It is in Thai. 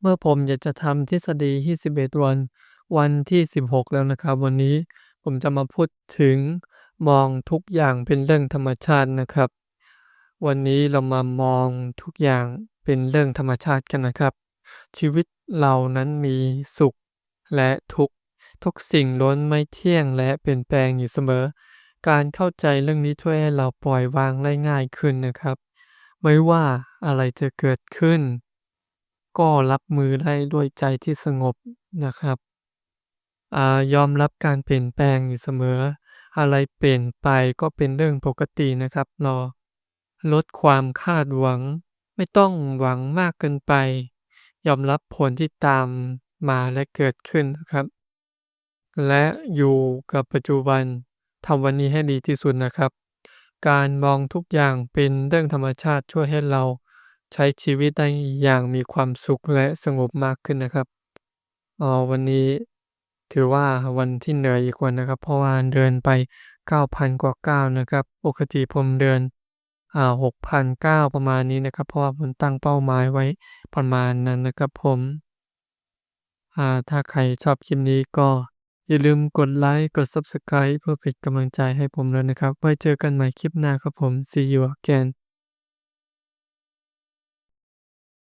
เมื่อผมอยากจะทำทฤษฎี 21 วัน วันที่ 16 แล้วนะครับ วันนี้ผมจะมาพูดถึงมองทุกอย่างเป็นเรื่องธรรมชาตินะครับ วันนี้เรามามองทุกอย่างเป็นเรื่องธรรมชาติกันนะครับ ชีวิตเรานั้นมีสุขและทุกข์ทุกสิ่งล้นไม่เที่ยงและเปลี่ยนแปลงอยู่เสมอ การเข้าใจเรื่องนี้ช่วยให้เราปล่อยวางได้ง่ายขึ้นนะครับ ไม่ว่าอะไรจะเกิดขึ้น ก็รับมือได้ด้วยใจที่สงบนะครับ อ่า ยอมรับการเปลี่ยนแปลงอยู่เสมอ อะไรเปลี่ยนไปก็เป็นเรื่องปกตินะครับ รอ ลดความคาดหวัง ไม่ต้องหวังมากเกินไป ยอมรับผลที่ตามมาและเกิดขึ้นนะครับ และอยู่กับปัจจุบันทำวันนี้ให้ดีที่สุดนะครับ การมองทุกอย่างเป็นเรื่องธรรมชาติช่วยให้เรา ใช้ชีวิตได้อย่างมีความสุขและสงบมากขึ้นนะครับอ่อวันนี้ถือว่าวันที่เหนื่อยอีกวันนะครับ เพราะว่าเดินไป 9,000 กว่าก้าวนะครับ ปกติผมเดินอ่า6,000ก้าประมาณนี้นะครับ เพราะว่าผมตั้งเป้าหมายไว้ประมาณนั้นนะครับผมอ่าถ้าใครชอบคลิปนี้ก็อย่าลืมกดไลค์กด Subscribe เพื่อเป็นกำลังใจให้ผมด้วยนะครับ ไว้เจอกันใหม่คลิปหน้าครับผม See you again